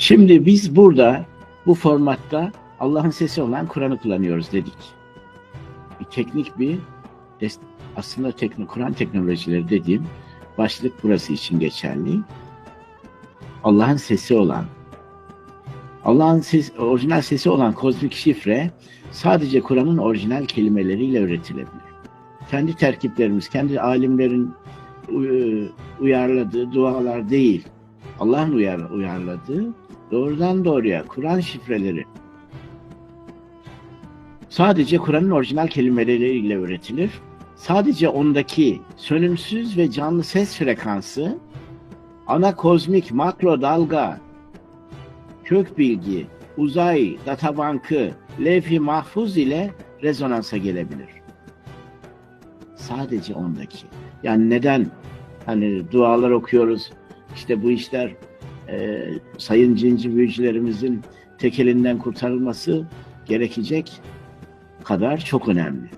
Şimdi biz burada bu formatta Allah'ın sesi olan Kur'an'ı kullanıyoruz dedik. Bir teknik bir aslında tekno, Kur'an teknolojileri dediğim başlık burası için geçerli. Allah'ın sesi olan Allah'ın ses, orijinal sesi olan kozmik şifre sadece Kur'an'ın orijinal kelimeleriyle üretilebilir. Kendi terkiplerimiz, kendi alimlerin u- uyarladığı dualar değil. Allah'ın uyar, uyarladığı doğrudan doğruya Kur'an şifreleri sadece Kur'an'ın orijinal kelimeleriyle üretilir. Sadece ondaki sönümsüz ve canlı ses frekansı ana kozmik makro dalga, kök bilgi, uzay, databankı, levh-i mahfuz ile rezonansa gelebilir. Sadece ondaki. Yani neden hani dualar okuyoruz, işte bu işler e, sayın cinci büyücülerimizin tek elinden kurtarılması gerekecek kadar çok önemli.